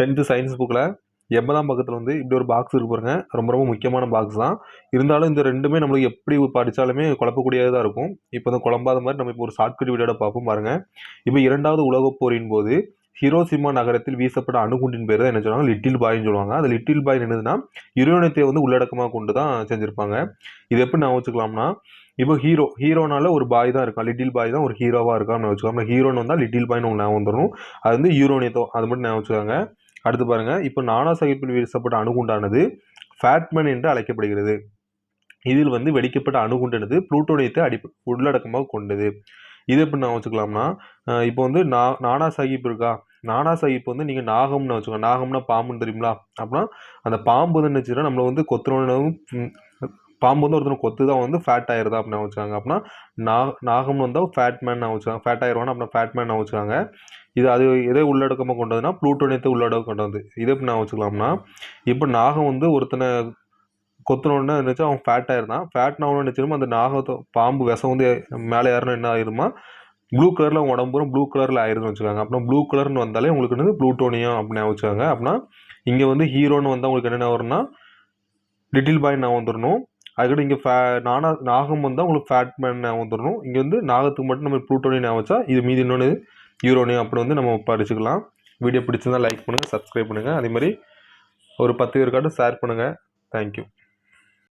Tenth science புக்கில் எண்பதாம் பக்கத்தில் வந்து இப்படி ஒரு பாக்ஸ் இருக்கு பாருங்க. ரொம்ப ரொம்ப முக்கியமான பாக்ஸ் தான். இருந்தாலும் இந்த ரெண்டுமே நம்மளுக்கு எப்படி படித்தாலுமே குழப்பக்கூடியதாக இருக்கும். இப்போ வந்து குழம்பாத மாதிரி நம்ம இப்போ ஒரு ஷார்ட்கட் வீடியோட பார்ப்போம் பாருங்கள் இப்போ இரண்டாவது உலகப் போரின் போது ஹிரோசிமா நகரத்தில் வீசப்பட்ட அணுகுண்டின் பேர் தான் என்ன சொல்லுவாங்க? லிட்டில் பாய்னு சொல்லுவாங்க. அந்த லிட்டில் பாய் என்னதுன்னா யுரேனியத்தை வந்து உள்ளடக்கமாக கொண்டு தான் செஞ்சுருப்பாங்க. இது எப்படி நான் வச்சுக்கலாம்னா இப்போ ஹீரோ ஹீரோனால ஒரு பாய் தான் இருக்கான். லிட்டில் பாய் தான் ஒரு ஹீரோவாக இருக்கான்னு வச்சுக்கோங்க. ஹீரோன்னு வந்தால் லிட்டில் பாய்னு ஒன்று ஞாபகம் வந்துடும் அது வந்து யூரோனியத்தோ அது மட்டும் ஞாபகம் வச்சுக்காங்க. அடுத்து பாருங்கள் இப்போ நானா சாஹிப்பில் வீசப்பட்ட அணுகுண்டானது ஃபேட்மேன் என்று அழைக்கப்படுகிறது. இதில் வந்து வெடிக்கப்பட்ட அணுகுண்டானது புளூட்டோனியத்தை அடி உள்ளடக்கமாக கொண்டது. இது எப்படி நான் வச்சுக்கலாம்னா இப்போ வந்து நா நானா சாஹிப் இருக்கா? நானா சாஹிப் வந்து நீங்கள் நாகம்னு வச்சுக்கோங்க. நாகம்னா பாம்புன்னு தெரியுங்களா அப்படின்னா அந்த பாம்பு வந்து என்ன நம்மளை வந்து கொத்துறோன்னு பாம்பு வந்து ஒருத்தனை கொத்து தான் வந்து ஃபேட் ஆயிருதா அப்படின்னு வச்சுக்காங்க அப்படின்னா நா நாகம் வந்தால் ஃபேட் மேன் வச்சுக்காங்க ஃபேட் ஆயிடுவானா அப்படின்னா ஃபேட் மேன் வச்சுக்காங்க இது அது எதை உள்ளடக்கமாக கொண்டு வந்ததுன்னா ப்ளூட்டோனியத்தை உள்ளடக்கம் கொண்டு வந்து இதை எப்படி நான் வச்சுக்கலாம்னா இப்போ நாகம் வந்து ஒருத்தனை கொத்தணுன்னு நினச்சா அவன் ஃபேட் ஆயிருந்தான். ஃபேட் நான் நினச்சிருமா அந்த நாகத்தை பாம்பு விஷம் வந்து மேலே ஏறணும் என்ன ஆயிருமா? ப்ளூ கலரில் உடம்பு ப்ளூ கலரில் ஆயிருன்னு வச்சுக்காங்க அப்புறம் ப்ளூ கலர்னு வந்தாலே உங்களுக்கு வந்து ப்ளூட்டோனியம் அப்படின்னு வச்சுக்காங்க அப்படின்னா இங்கே வந்து ஹீரோன்னு வந்தால் உங்களுக்கு என்னென்ன வரும்னா லிட்டில் பாய் நான் வந்துடணும். அதுக்கப்புறம் இங்கே ஃபே நானா நாகம் வந்தால் உங்களுக்கு ஃபேட் மேன் ஞாபகம் வந்துடணும் இங்கே வந்து நாகத்துக்கு மட்டும் நம்ம ப்ளூட்டோனியம் ஞாபகம் வச்சா இது மீதி இன்னொன்று யூரோனியம் அப்படி வந்து நம்ம படிச்சுக்கலாம். வீடியோ பிடிச்சிருந்தால் லைக் பண்ணுங்கள் சப்ஸ்கிரைப் பண்ணுங்கள் அதே மாதிரி ஒரு பத்து பேருக்காட்டும் ஷேர் பண்ணுங்கள் தேங்க்யூ